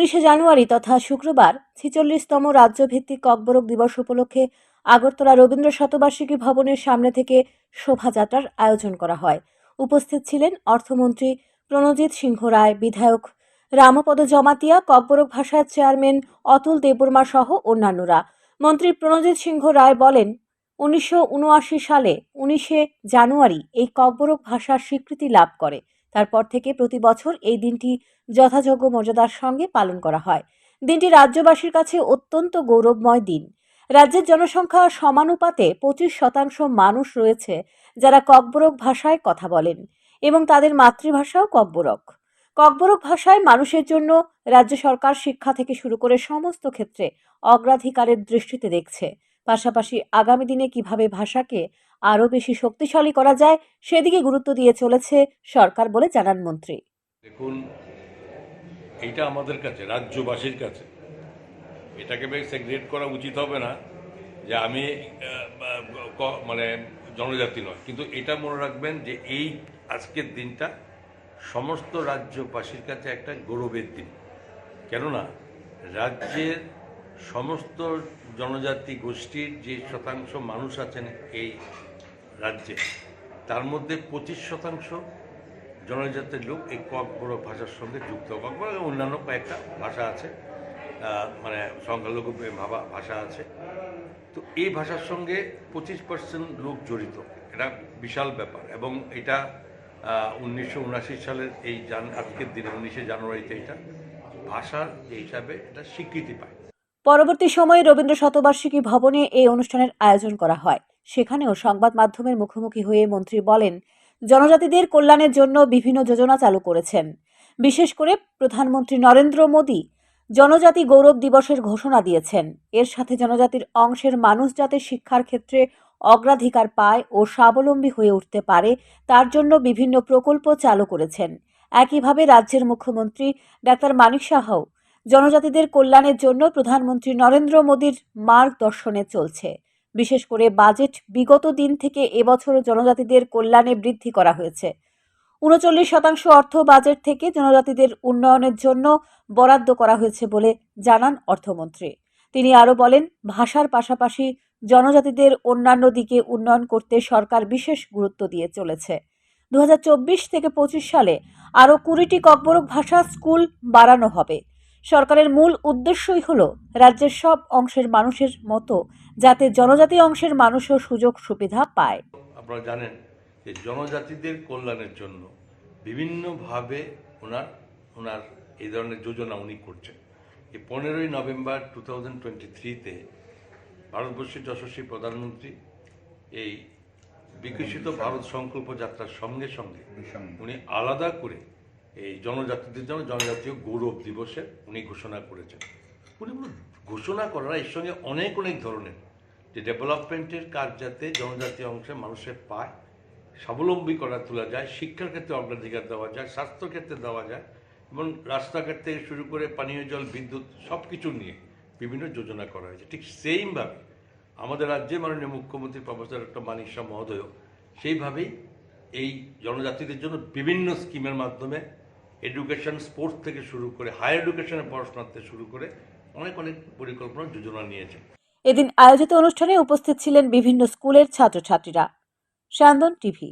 উনিশে জানুয়ারি তথা শুক্রবার ছিচল্লিশতম রাজ্যভিত্তিক ককবরক দিবস উপলক্ষে আগরতলা রবীন্দ্র শতবার্ষিকী ভবনের সামনে থেকে শোভাযাত্রার আয়োজন করা হয়। উপস্থিত ছিলেন অর্থমন্ত্রী প্রণজিৎ সিংহ রায়, বিধায়ক রামপদ জমাতিয়া, ককবরক ভাষার চেয়ারম্যান অতুল দেববর্মা সহ অন্যান্যরা। মন্ত্রী প্রণজিৎ সিংহ রায় বলেন, উনিশশো উনআশি সালে উনিশে জানুয়ারি এই ককবরক ভাষার স্বীকৃতি লাভ করে। তারপর থেকে প্রতি বছর এই দিনটি যথাযোগ্য মর্যাদার সঙ্গে পালন করা হয়। দিনটি রাজ্যবাসীর কাছে অত্যন্ত গৌরবময় দিন। রাজ্যের জনসংখ্যা সমানুপাতে পঁচিশ শতাংশ মানুষ রয়েছে যারা ককবরক ভাষায় কথা বলেন এবং তাদের মাতৃভাষাও ককবরক। ককবরক ভাষায় মানুষের জন্য রাজ্য সরকার শিক্ষা থেকে শুরু করে সমস্ত ক্ষেত্রে অগ্রাধিকারের দৃষ্টিতে দেখছে। পাশাপাশি আগামী দিনে কীভাবে ভাষাকে আরও বেশি শক্তিশালী করা যায়, সেদিকে গুরুত্ব দিয়ে চলেছে সরকার বলে জানান মন্ত্রী। দেখুন, এইটা আমাদের কাছে, রাজ্যবাসীর কাছে। এটাকে বেশ সেগ্রেট করা উচিত হবে না যে আমি মানে জনজাতি নয়। কিন্তু এটা মনে রাখবেন যে এই আজকের দিনটা সমস্ত রাজ্যবাসীর কাছে একটা গৌরবের দিন। কেননা, রাজ্যের সমস্ত জনজাতি গোষ্ঠীর যে শতাংশ মানুষ আছেন এই রাজ্যে, তার মধ্যে পঁচিশ শতাংশ জনজাতির লোক এই ককবড় ভাষার সঙ্গে যুক্ত। ককবড় অন্যান্য কয়েকটা ভাষা আছে মানে সংখ্যালঘু ভাবা ভাষা আছে। তো এই ভাষার সঙ্গে পঁচিশ পার্সেন্ট লোক জড়িত, এটা বিশাল ব্যাপার। এবং এটা উনিশশো উনআশি সালের এই জান, আজকের দিনে উনিশে জানুয়ারিতে এটা ভাষার যে হিসাবে এটা স্বীকৃতি পায়। পরবর্তী সময়ে রবীন্দ্র শতবার্ষিকী ভবনে এই অনুষ্ঠানের আয়োজন করা হয়। সেখানেও সংবাদ মাধ্যমের মুখোমুখি হয়ে মন্ত্রী বলেন, জনজাতিদের কল্যাণের জন্য বিভিন্ন যোজনা চালু করেছেন। বিশেষ করে প্রধানমন্ত্রী নরেন্দ্র মোদী জনজাতি গৌরব দিবসের ঘোষণা দিয়েছেন। এর সাথে জনজাতির অংশের মানুষ যাতে শিক্ষার ক্ষেত্রে অগ্রাধিকার পায় ও স্বাবলম্বী হয়ে উঠতে পারে, তার জন্য বিভিন্ন প্রকল্প চালু করেছেন। একইভাবে রাজ্যের মুখ্যমন্ত্রী ডাক্তার মানিক সাহাও জনজাতিদের কল্যাণের জন্য প্রধানমন্ত্রী নরেন্দ্র মোদীর মার্গদর্শনে চলছে। বিশেষ করে বাজেট বিগত দিন থেকে এবছর জনজাতিদের কল্যাণে বৃদ্ধি করা হয়েছে। উনচল্লিশ শতাংশ অর্থ বাজেট থেকে জনজাতিদের উন্নয়নের জন্য বরাদ্দ করা হয়েছে বলে জানান অর্থমন্ত্রী। তিনি আরও বলেন, ভাষার পাশাপাশি জনজাতিদের অন্যান্য দিকে উন্নয়ন করতে সরকার বিশেষ গুরুত্ব দিয়ে চলেছে। দু হাজার চব্বিশ থেকে পঁচিশ সালে আরও কুড়িটি ককবরক ভাষা স্কুল বাড়ানো হবে। সরকারের মূল উদ্দেশ্যই হল রাজ্যের সব অংশের মানুষের মতো যাতে জনজাতি অংশের মানুষও সুযোগ সুবিধা পায়। আপনারা জানেন যে জনজাতিদের কল্যাণের জন্য বিভিন্নভাবে ওনার ওনার এই ধরনের যোজনা উনি করছেন। এই পনেরোই নভেম্বর টু থাউজেন্ড টোয়েন্টি থ্রিতে ভারতবর্ষের যশস্বী প্রধানমন্ত্রী এই বিকশিত ভারত সংকল্প যাত্রার সঙ্গে সঙ্গে উনি আলাদা করে এই জনজাতিদের জন্য জনজাতীয় গৌরব দিবসে উনি ঘোষণা করেছেন। উনি ঘোষণা করার এর সঙ্গে অনেক অনেক ধরনের। যে ডেভেলপমেন্টের কাজ যাতে জনজাতি অংশে মানুষের পায়, স্বাবলম্বী করা তোলা যায়, শিক্ষার ক্ষেত্রে অগ্রাধিকার দেওয়া যায়, স্বাস্থ্য ক্ষেত্রে দেওয়া যায়, এবং রাস্তাঘাট থেকে শুরু করে পানীয় জল, বিদ্যুৎ সব কিছু নিয়ে বিভিন্ন যোজনা করা হয়েছে। ঠিক সেইমভাবে আমাদের রাজ্যে মাননীয় মুখ্যমন্ত্রী প্রফেসর ডক্টর মানিক শাহ মহোদয় সেইভাবেই এই জনজাতিদের জন্য বিভিন্ন স্কিমের মাধ্যমে এডুকেশন স্পোর্টস থেকে শুরু করে হায়ার এডুকেশনের পড়াশোনা থেকে শুরু করে অনেক অনেক পরিকল্পনা যোজনা নিয়েছে। এদিন আয়োজিত অনুষ্ঠানে উপস্থিত ছিলেন বিভিন্ন স্কুলের ছাত্রছাত্রীরা। সান্দন টিভি